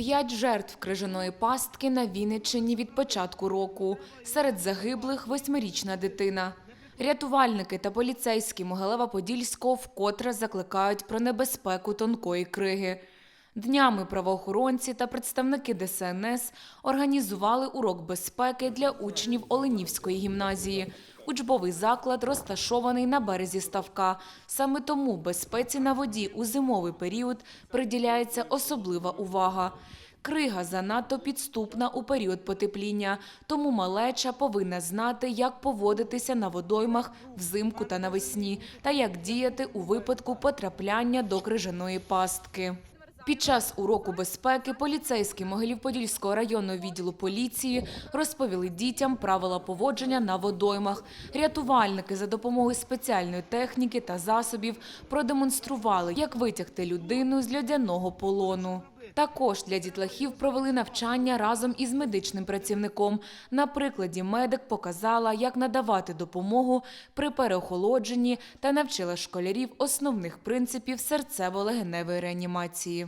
П'ять жертв крижаної пастки на Вінниччині від початку року. Серед загиблих восьмирічна дитина. Рятувальники та поліцейські Могилева-Подільського вкотре закликають про небезпеку тонкої криги. Днями правоохоронці та представники ДСНС організували урок безпеки для учнів Оленівської гімназії. Учбовий заклад розташований на березі ставка. Саме тому безпеці на воді у зимовий період приділяється особлива увага. Крига занадто підступна у період потепління, тому малеча повинна знати, як поводитися на водоймах взимку та навесні, та як діяти у випадку потрапляння до крижаної пастки. Під час уроку безпеки поліцейські Могилів-Подільського районного відділу поліції розповіли дітям правила поводження на водоймах. Рятувальники за допомогою спеціальної техніки та засобів продемонстрували, як витягти людину з льодяного полону. Також для дітлахів провели навчання разом із медичним працівником. На прикладі медик показала, як надавати допомогу при переохолодженні та навчила школярів основних принципів серцево-легеневої реанімації.